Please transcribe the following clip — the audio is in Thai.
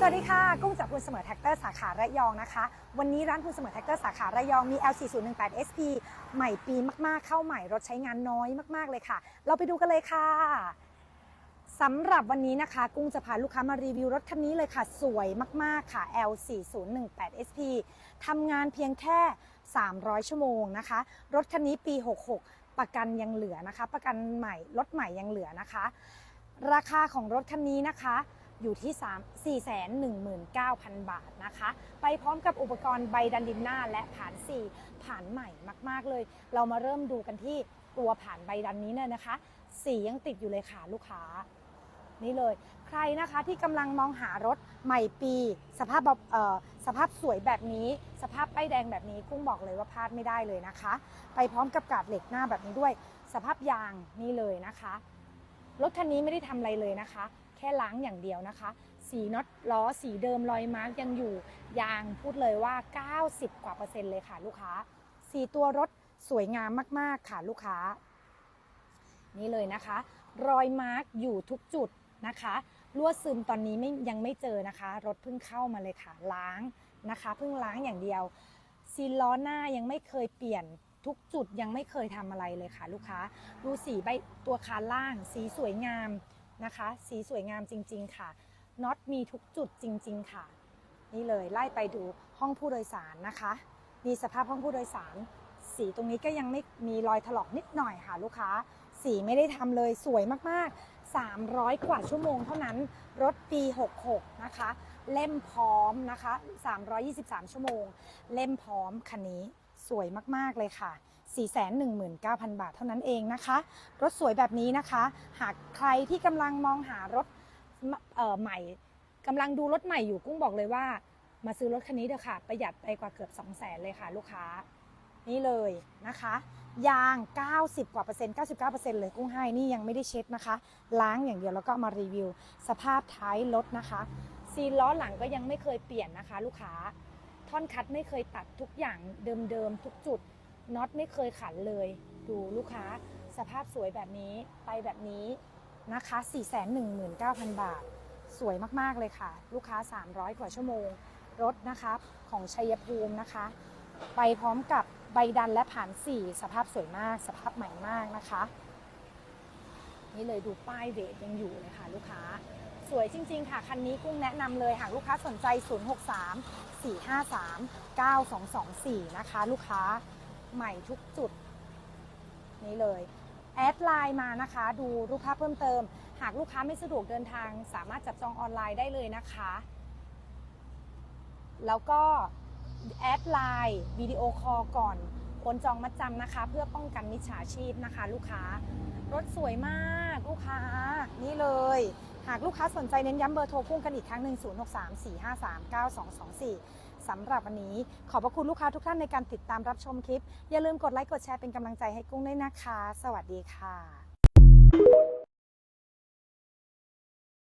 สวัสดีค่ะ กุ้งจากคุณเสมอแท็กเตอร์สาขาระยองนะคะ วันนี้ร้านคุณเสมอแท็กเตอร์สาขาระยองมี L4018 SP ใหม่ปีมากๆ เข้าใหม่รถใช้งานน้อยมากๆเลยค่ะ เราไปดูกันเลยค่ะสำหรับวันนี้นะคะ กุ้งจะพาลูกค้ามารีวิวรถคันนี้เลยค่ะ สวยมากๆค่ะ L4018 SP ทำงานเพียงแค่ 300 ชั่วโมงนะคะ รถคันนี้ปี 66 ประกันยังเหลือนะคะ ประกันใหม่รถใหม่ยังเหลือนะคะ ราคาของรถคันนี้นะคะ อยู่ที่ 3 419,000 บาทนะคะ ไปพร้อมกับอุปกรณ์ใบดันดินหน้าและผ่าน 4 ผ่านใหม่มาก ๆ เลย เรามาเริ่มดูกันที่ตัวผ่านใบดันนี้เนี่ยนะคะ สียังติดอยู่เลยค่ะลูกค้า นี่เลย ใครนะคะที่กำลังมองหารถใหม่ปี สภาพแบบเอ่อสภาพสวยแบบนี้ สภาพป้ายแดงแบบนี้กุ้งบอกเลยว่าพลาดไม่ได้เลยนะคะ ไปพร้อมกับกาดเหล็กหน้าแบบนี้ด้วย สภาพยางนี่เลยนะคะรถคันนี้ไม่ได้ทำอะไรเลยนะคะ แค่ล้างอย่างเดียวนะคะ สีน็อตล้อสีเดิมรอยมาร์กยังอยู่ ยางพูดเลยว่า 90 กว่าเปอร์เซ็นต์เลยค่ะลูกค้าสีตัวรถสวยงามมากๆค่ะลูกค้า นี่เลยนะคะ รอยมาร์กอยู่ทุกจุดนะคะรั่วซึมตอนนี้ไม่ยังไม่เจอนะคะ รถเพิ่งเข้ามาเลยค่ะ ล้างนะคะเพิ่งล้างอย่างเดียวซีล้อหน้ายังไม่เคยเปลี่ยนทุกจุดยังไม่เคยทำอะไรเลยค่ะ ลูกค้า ดูสีใบตัวคานล่าง สีสวยงาม นะคะ สีสวยงามจริง ๆ ค่ะน็อตมีทุกจุดจริง ๆ ค่ะ นี่เลยไล่ไปดูห้องผู้โดยสารนะคะมีสภาพห้องผู้โดยสาร สีตรงนี้ก็ยังไม่มีรอยถลอกนิดหน่อยค่ะลูกค้า สีไม่ได้ทำเลยสวยมากๆ 300 กว่าชั่วโมงเท่านั้น รถปี 66 นะคะ เล่มพร้อมนะคะ 323 ชั่วโมง เล่มพร้อมคันนี้ สวยมากๆเลยค่ะ 419,000 บาทเท่านั้นเองนะคะ รถสวยแบบนี้นะคะ หากใครที่กำลังมองหารถใหม่กำลังดูรถใหม่อยู่กุ้งบอกเลยว่า มาซื้อรถคันนี้เถอะค่ะ ประหยัดไปกว่าเกือบ 2 0 0 0 0 0เลยค่ะ ลูกค้า นี่เลยนะคะ ยาง 90 กว่าเปอร์เซ็นต์99เปอร์เซ็นต์เลยกุ้งให้นี่ยังไม่ได้เช็ดนะคะ ล้างอย่างเดียวแล้วก็มารีวิว สภาพท้ายรถนะคะซีล้อหลังก็ยังไม่เคยเปลี่ยนนะคะ ลูกค้า ท่อนคัดไม่เคยตัดทุกอย่างเดิมๆทุกจุดน็อตไม่เคยขันเลย ดูลูกค้าสภาพสวยแบบนี้ไปแบบนี้นะคะ 419,000 บาท สวยมากๆเลยค่ะ ลูกค้า 300 กว่าชั่วโมง รถนะคะของชัยภูมินะคะ ไปพร้อมกับใบดันและผ่านสี่สภาพสวยมาก สภาพใหม่มากนะคะ นี่เลยดูป้ายเดทยังอยู่เลยค่ะลูก สวยจริง ๆ ค่ะ คันนี้กุ้งแนะนำเลย หากลูกค้าสนใจ 063 453 9224 นะคะ ลูกค้าใหม่ทุกจุด นี่เลยแอดไลน์มานะคะ ดูรูปภาพเพิ่มเติม หากลูกค้าไม่สะดวกเดินทาง สามารถจับจองออนไลน์ได้เลยนะคะ แล้วก็แอดไลน์วิดีโอคอลก่อนโอนจองมัดจำนะคะ เพื่อป้องกันมิจฉาชีพนะคะ ลูกค้ารถสวยมากลูกค้า นี่เลย หากลูกค้าสนใจเน้นย้ำเบอร์โทรพุ่งกันอีกครั้งหนึ่ง063 453 9224 สำหรับวันนี้ขอบพระคุณลูกค้าทุกท่านในการติดตามรับชมคลิป อย่าลืมกดไลค์กดแชร์เป็นกำลังใจให้กุ้งด้วยนะคะ สวัสดีค่ะ